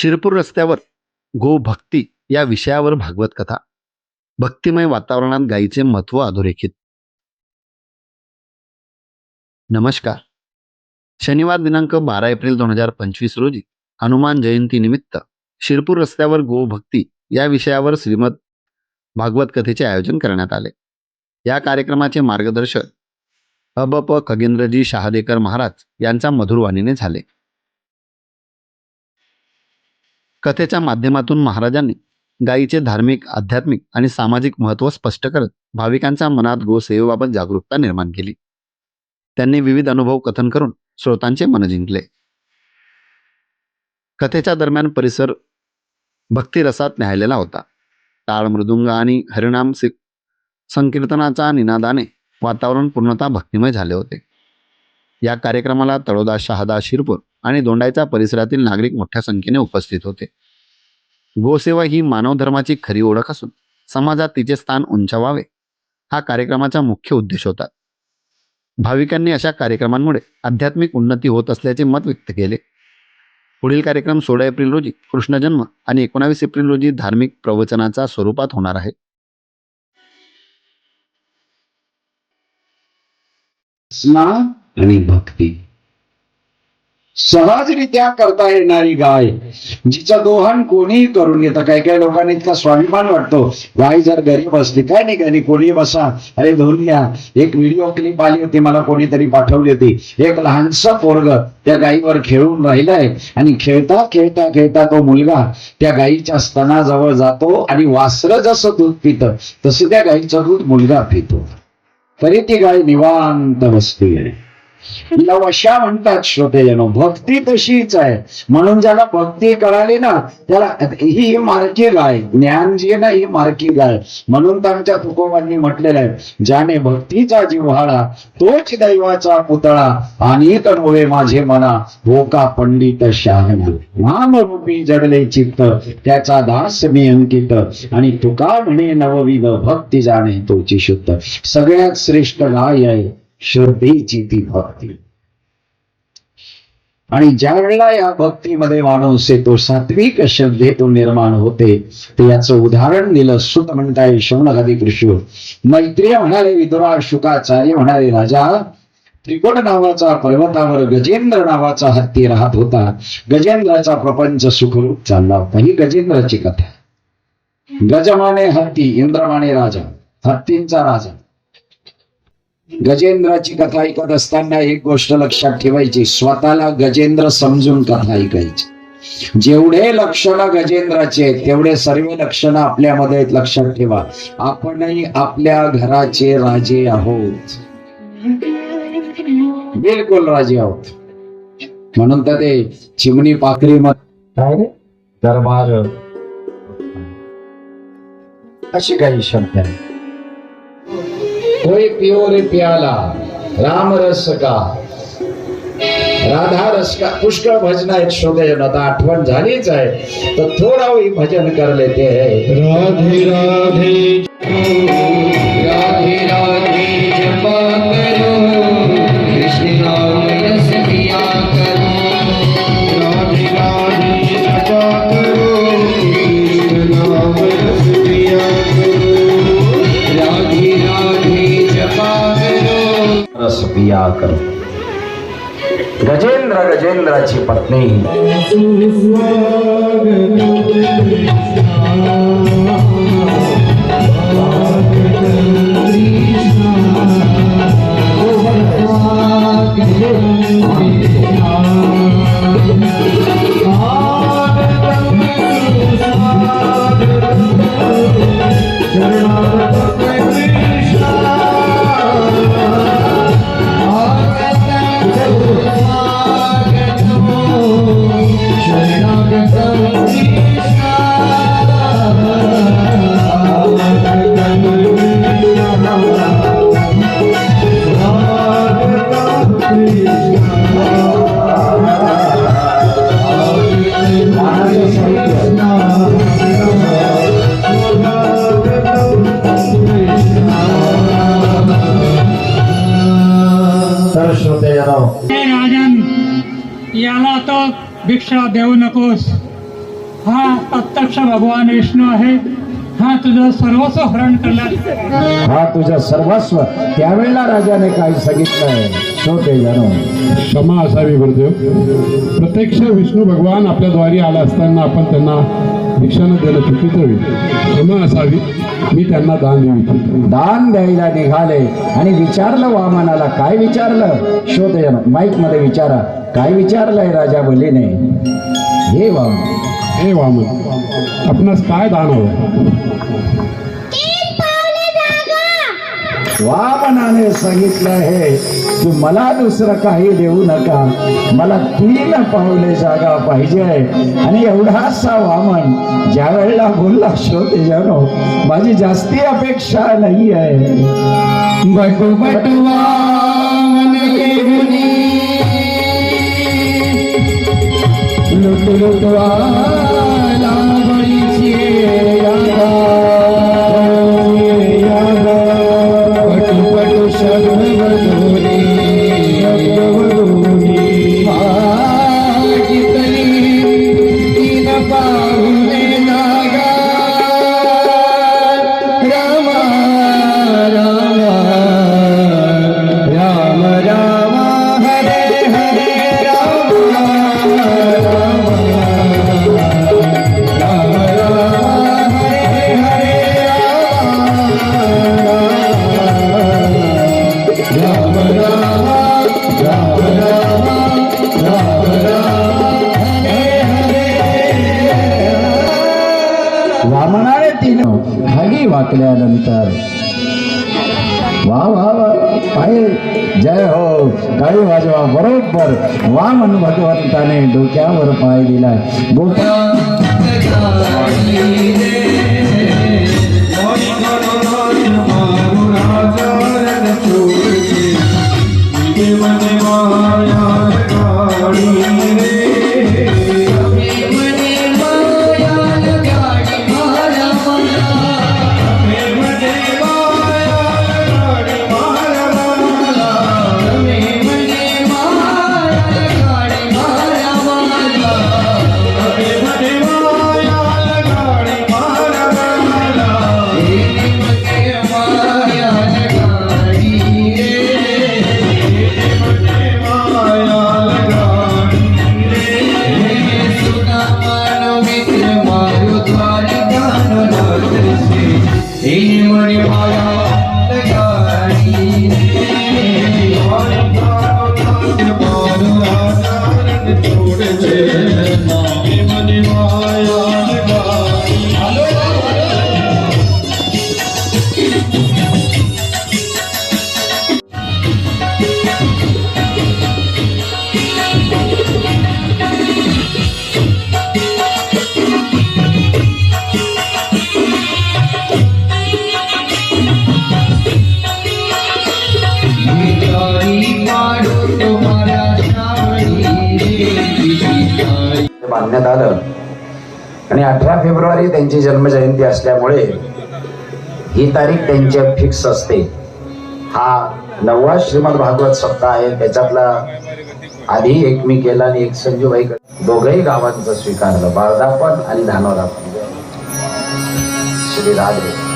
शिरपूर रस्त्यावर गो भक्ती या विषयावर भागवत कथा. भक्तिमय वातावरणात गायीचे महत्त्व अधोरेखित. नमस्कार. शनिवार दिनांक बारा एप्रिल दोन हजार पंचवीस रोजी हनुमान जयंती निमित्त शिरपूर रस्त्यावर गो भक्ती या विषयावर श्रीमद भागवत कथेचे आयोजन करण्यात आले. या कार्यक्रमाचे मार्गदर्शन अबप खगेंद्रजी शहादेकर महाराज यांच्या मधुरवाणीने झाले. कथेच्या माध्यमातून महाराजांनी गायीचे धार्मिक आध्यात्मिक आणि सामाजिक महत्त्व स्पष्ट करत भाविकांच्या मनात गोसेवेबाबत जागरूकता निर्माण केली. त्यांनी विविध अनुभव कथन करून श्रोतांचे मन जिंकले. कथेच्या दरम्यान परिसर भक्तिरसात न्यायलेला होता. टाळ मृदुंग आणि हरिणाम संकीर्तनाचा संकीर्तनाच्या निनादाने वातावरण पूर्णतः भक्तिमय झाले होते. या कार्यक्रमाला तळोदा शहादा शिरपूर आणि दोंडाईचा परिसरातील नागरिक मोठ्या संख्येने उपस्थित होते. गोसेवा ही मानव धर्माची खरी ओळख असून समाजात तिचे स्थान उंचावावे हा कार्यक्रमाचा मुख्य उद्देश होता. भाविकांनी अशा कार्यक्रमांमुळे आध्यात्मिक उन्नती होत असल्याचे मत व्यक्त केले. पुढील कार्यक्रम सोळा एप्रिल रोजी कृष्णजन्म आणि एकोणावीस एप्रिल रोजी धार्मिक प्रवचनाचा स्वरूपात होणार आहे. स्नान आणि भक्ती. सहजरित्या करता येणारी गाय जिचं दोहन कोणीही करून घेतं. काही काही लोकांना इतका स्वाभिमान वाटतो गाय जर गरीब असली काय नाही काही कोणी बसा? अरे धरून घ्या एक व्हिडिओ क्लिप आली होती मला कोणीतरी पाठवली होती. एक लहानसं पोरग त्या गायीवर खेळून राहिलंय आणि खेळता खेळता खेळता तो मुलगा त्या गायीच्या स्तनाजवळ जातो आणि वासर जसं दूध पितं तसं त्या गायीचं दूध मुलगा पितो. तरी ती गाय निवांत बसते. आहे म्हणतात श्रोतेजनो भक्ती तशीच आहे. म्हणून ज्याला भक्ती कळाली ना त्याला ही मार्की गाय ज्ञान जी ना ही मार्की गाय म्हणून तर आमच्या तुकोबांनी म्हटलेलं आहे ज्याने भक्तीचा जिव्हाळा तोच दैवाचा पुतळा आणि नव्हे माझे मना भोका पंडित शहाणा नामरूपी जडले चित्त त्याचा दास मी अंकित. आणि तुका म्हणे नवविध भक्ती जाणे तोची शुद्ध. सगळ्यात श्रेष्ठ गाय आहे. श्रद्धेची ती भक्ती. आणि ज्या वेळेला या भक्तीमध्ये माणूस येतो सात्विक श्रद्धेतून निर्माण होते ते याचं उदाहरण दिलं सुत म्हणताय शौनकादी कृष्ण मैत्रिय म्हणाले विदुरा शुकाचार्य म्हणाले राजा त्रिकोट नावाचा पर्वतावर गजेंद्र नावाचा हत्ती राहत होता. गजेंद्राचा प्रपंच सुखरूप चालला होता. ही गजेंद्राची कथा. गजमाने हत्ती इंद्रमाने राजा हत्तींचा राजा. गजेंद्राची कथा ऐकत असताना एक गोष्ट लक्षात ठेवायची. स्वतःला गजेंद्र समजून कथा ऐकायची. जेवढे लक्षण गजेंद्राचे आहेत तेवढे सर्व लक्षणं आपल्यामध्ये आहेत लक्षात ठेवा. आपणही आपल्या घराचे राजे आहोत. बिलकुल राजे आहोत. म्हणून तर ते चिमणी पाखरी मध्ये दरबार. अशी काही शब्द आहे कोई पियो रे प्याला राम रस का? राधा रस का? पुष्कळ भजन आहेत शोधेन आता आठवण झालीच आहे तर थोडा भजन कर लेते राधे राधे. पिया करू। गजेंद्र गजेंद्राची पत्नी। श्रोतेजनो हे तो प्रत्यक्ष भगवान विष्णू आहे. हा तुझं सर्वस्व हरण करणार. हा तुझं सर्वस्व. त्यावेळेला राजाने काय सांगितलंय शोधे जाणो क्षमा असावी गुरुदेव. प्रत्यक्ष विष्णू भगवान आपल्या द्वारी आला असताना आपण त्यांना भिक्षा न देणं चुकीचं होईल. क्षमा असावी. मी त्यांना दान देऊ इच्छितो. दान द्यायला निघाले आणि विचारलं वामनाला काय विचारलं? शोधे जाणो माईकमध्ये विचारा. काय विचारलंय? राजा बलीने हे वामन हे वामन आपणास काय दान हवं वामनाने सांगितलं आहे. की मला दुसरं काही देऊ नका. मला तीन पावले जागा पाहिजे. आणि एवढासा वामन ज्या वेळेला बोलला शोधे जाणो माझी जास्ती अपेक्षा नाही आहे बटू बटवा લૂટ લૂટવા લાગણી છીએ યાદા પટુ પટુ શબ્દ टाकल्यानंतर वा वा वा. जय हो. काही वाजवा. बरोबर. वामन भगवंताने डोक्यावर पाय दिला गोपाळ मानण्यात आलं. आणि अठरा फेब्रुवारी त्यांची जन्मजयंती असल्यामुळे ही तारीख त्यांची फिक्स असते. हा नववा श्रीमद भागवत सप्ताह आहे. त्याच्यातला आधी एक मी केला आणि एक संजूबाई दोघही गावांचं स्वीकारलं. बाळदापण आणि धानोरा. श्री राधे.